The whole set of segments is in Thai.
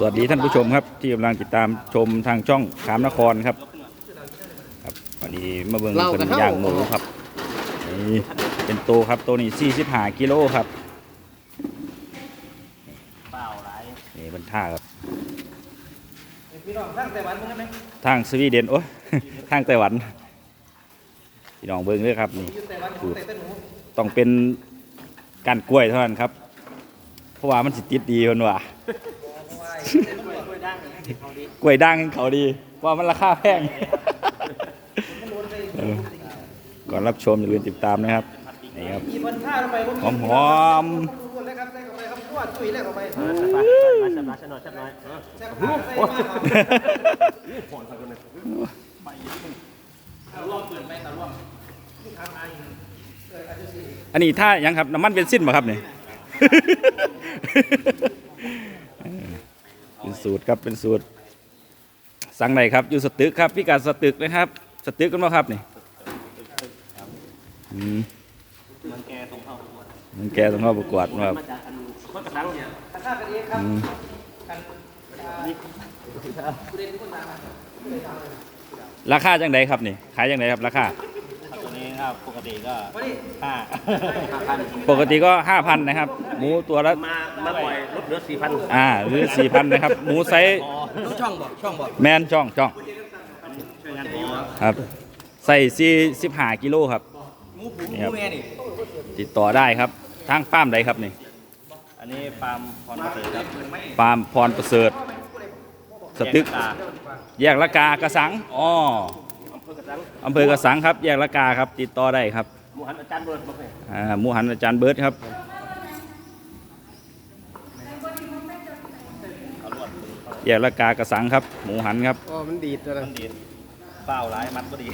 สวัสดีท่านผู้ชมครับ ที่กำลังติดตามชมทางช่องขามนครครับ ครับวันนี้มาเบิ่งเป็นย่างหมูครับนี่เป็นโตครับตัวนี้45กิโลครับเปล่าไรนี่เป็นท่าครับพี่น้องตั้งแต่วันมึงไหมทางสวีเดนโอ้ยทางไต้หวันพี่น้องเบิ่งด้วยครับนี่อยู่แต่วันแต่ต้นหมูต้องเป็นการกล้วยเท่านั้นครับ เพราะว่ามันสิติดดีคนว่า กล้วยด่างให้ติดเขาดีกล้วยด่างเขาดี ว่ามันราคาแพงเออก่อนรับชมอย่าลืมติดตามนะครับนี่ครับมีพันท่าลงไปหอมหอมแล้วครับได้เข้าไปครับขวดจุ้ยแล้วเข้าไปชับน้อยชับน้อยชับน้อยชับน้อยแซ่บมากใส่มากครับรอบเปิดไปตะล่วงที่ทางไอ้เอออาจจะสิอันนี้ถ้ายังครับน้ำมันเบนซินมาครับนี่เป็น สูตรครับเป็นสูตร สั่งไหนครับอยู่สตึกครับพี่การสตึกนะครับ สตึกกันมาครับนี่อืมมันแกตรงเข้าหัวมันแกต้องเข้าประกวดครับมาจากอันคนกระสังเนี่ยถ้าข้ากันเองครับอืมกันผู้เล่นทุกคนมาราคาจังไดครับนี่ขายจังไดครับราคาตัวนี้ก็ ปกติก็วันนี้ห้าปกติก็5,000นะครับ หมูตัวละมามาปล่อยลดเหลือสี่พันอ่าหรือ4,000นะครับ หมูไซส์ต้องช่องบอกช่องบอกแมนช่องช่องช่วยงานพอครับ ใส่ซี15กิโลครับหมูผูหนี่ครัมูบแม่นี่ติดต่อได้ครับทางฟาร์มใดครับนี่ อันนี้ฟาร์มพรประเสริฐครับฟาร์มพรประเสริฐสตึก แยกตาแยกละกากระสังอ๋อ อำเภอกระสังอำเภอกระสังครับ แยกละกาครับ ติดต่อได้ครับหมูหันอาจารย์เบิร์ดมาเลยอ่าหมูหันอาจารย์เบิร์ดครับเอาลวดแยกละกากระสังครับ หมูหันครับอ๋อมันดีดตัวมันั้นนดีเปล่าร้ายมัดก็ดี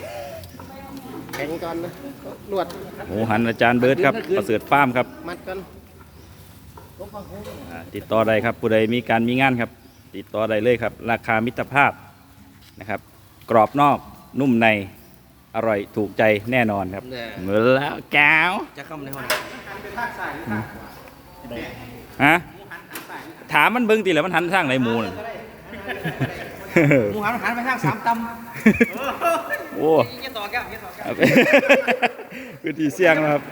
แข็งก่อนนะลวดหมูหันอาจารย์เบิร์ดครับประเสริฐฟาร์มครับมัดก่อนอ่าติดต่อได้ครับผู้ใดมีการมีงานครับ ติดต่อได้เลยครับ ราคามิตรภาพนะครับ กรอบนอก นุ่มในอร่อยถูกใจแน่นอนครับเหมือนแล้วแก้วจะเข้ามาในห้องฮะถามมันเบิ้งตีแหล้วมันหันทางไหนหมูน่ะหมูหันหันไปทางสามตโอ้ำยี่ต่อแก้วยี่ต่อแก้วครับพื้นที่เสี่ยงนะครับ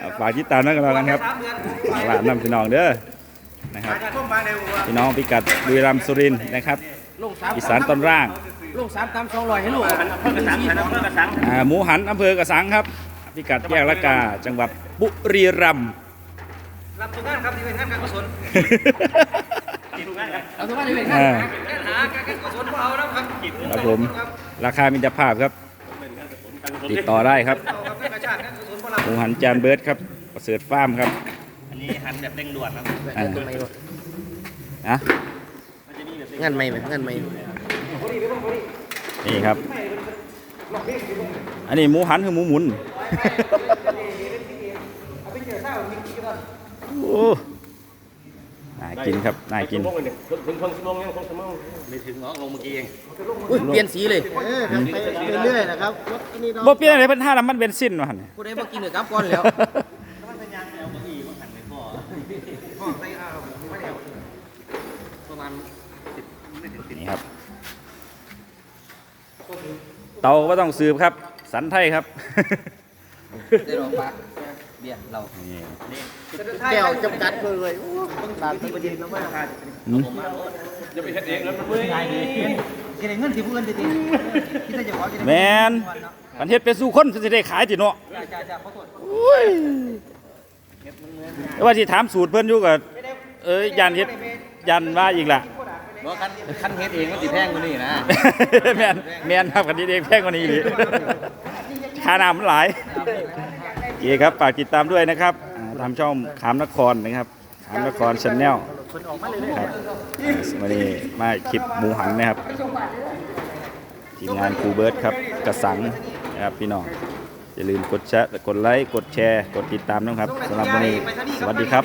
อ่าฝากติดตามนั่นกันแล้วกันครับสามเดือนฝากร้านนำพี่น้องเด้อนะครับจะเข้ามาในหัวพี่น้องพิกัดบุรีรัมย์สุรินทร์นะครับ ลงสามอีสานตอนล่าง ลงสามตำสองร้อยให้ลูกหันอำเภอกระสังหันอำเภอกระสังอ่าหมูหันอำเภอกระสังครับพิกัดแยกละกาจังหวัดบุรีรัมย์รับทุกงานครับที่เป็นงานการกุศลกินทุกงานครับรับทุกงานที่เป็นงานอ่างานหาการกุศลพวกเราแล้วครับครับผมราคามิตรภาพครับ ติดต่อได้ครับเอาครับงานกระชาติงานกุศลพวกเราหมูหันจานเบิร์ดครับประเสริฐฟาร์มครับอันนี้หันแบบเร่งด่วนครับอ่านะมันจะมีแบบงานใหม่ไหมงานใหม่ นี่ครับ อันนี้หมูหันคือหมูหมุนโอ้น่ากินครับน่ากินชั่วโมงเลยถึงถึงครึ่งชั่วโมงยังครึ่งชั่วโมงไม่ถึงเนาะลงเมื่อกี้เองอุ้ยเปลี่ยนสีเลยเออครับไปเรื่อยๆนะครับรถอันนี้บ่เปลี่ยนอะไรเป็นท่าน้ำมันเบนซินวะหั่นเนี่ยผู้ใดบ่กินเนื้อกับก่อนแล้วมันเป็นยางแล้วเมื่อกี้มันหันไปพ่อห้องใส่อ้าวไม่ได้เอาประมาณสิบไม่ถึงสิบนี่ครับ เตาก็ต้องสืบครับ สันไทยครับได้รองปะเบียร์เรานี่แก้วจำกัดเลยต้องตามที่ประเด็นแล้วมากจะไปเฮ็ดเองแล้วมันเมื่อยง่ายดีกินเงินที่ผู้อื่นดีๆที่จะขอกินแมนกันเฮ็ดเป็นสู้คนสิได้ขายติเนาะจ้าจ้าจ้าขอโทษอุ้ยแต่ว่าที่ถามสูตรเพิ่อนอยู่ก็เอ้ยยันเฮ็ดยันว่าอีกล่ะ บอกคันคันเฮ็ดเองก็สิแพงกว่านี้นะแมนแมนครับกันนี้เองแพงกว่านี้อีกค่าน้ำมันหลายโอเคครับฝากติดตามด้วยนะครับอ่าทำช่องขามนครนะครับขามนครชาแนลครับวันนี้มาคลิปหมูหันนะครับทีมงานครูเบิร์ดครับกระสังนะครับพี่น้องอย่าลืมกดแชร์กดไลค์ กดแชร์ กดติดตามนะครับสำหรับวันนี้ สวัสดีครับ